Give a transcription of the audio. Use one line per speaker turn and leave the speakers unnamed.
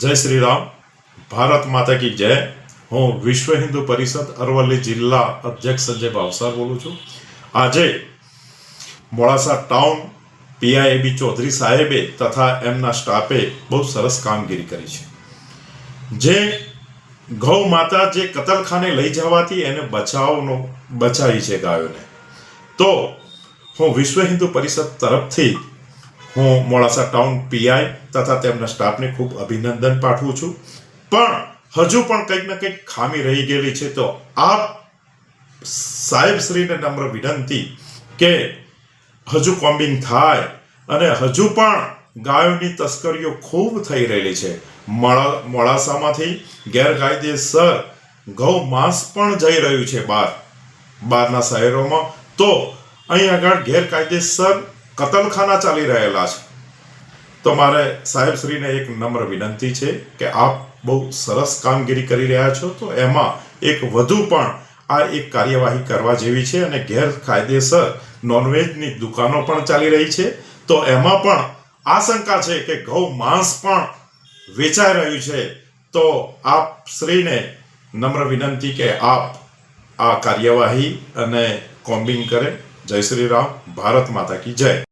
જય શ્રી રામ ભારત માતા કી જય. હું વિશ્વ હિન્દુ પરિષદ અરવલ્લી જિલ્લા અધ્યક્ષ સંજય ભાવસાર બોલું છું. આજે મોડાસા ટાઉન પીઆઈબી ચૌધરી સાહેબે તથા એમના સ્ટાફે બહુ સરસ કામગીરી કરી છે. જે ગૌ માતા જે કતલખાને લઈ જવાથી એને બચાવનો, બચાવી છે ગાયોને. તો હું વિશ્વ હિન્દુ પરિષદ તરફથી હું મોડાસા ટાઉન પીઆઈ તથા તેમના સ્ટાફને ખૂબ અભિનંદન પાઠવું છું. પણ હજુ પણ કંઈક ને કંઈક ખામી રહી ગયેલી છે તો આપ સાહેબશ્રીને નમ્ર વિનંતી કે હજુ કોમ્બિંગ થાય અને હજુ પણ ગાયોની તસ્કરીઓ ખૂબ થઈ રહેલી છે. મોડા, મોડાસામાંથી ગેરકાયદેસર ગૌ માંસ પણ જઈ રહ્યું છે બહાર, બહારના શહેરોમાં. તો અહીં આગળ ગેરકાયદેસર કતલખાના ચાલી રહેલા છે. તો મારે સાહેબશ્રીને એક નમ્ર વિનંતી છે કે આપ બહુ સરસ કામગીરી કરી રહ્યા છો, તો એમાં એક વધુ પણ આ એક કાર્યવાહી કરવા જેવી છે અને ગેરકાયદેસર નોનવેજની દુકાનો પણ ચાલી રહી છે. તો એમાં પણ આશંકા છે કે ગૌ માંસ પણ વેચાઈ રહ્યું છે. તો આપ શ્રીને નમ્ર વિનંતી કે આપ આ કાર્યવાહી અને કોમ્બિંગ કરે. જય શ્રી રામ ભારત માતા કી જય.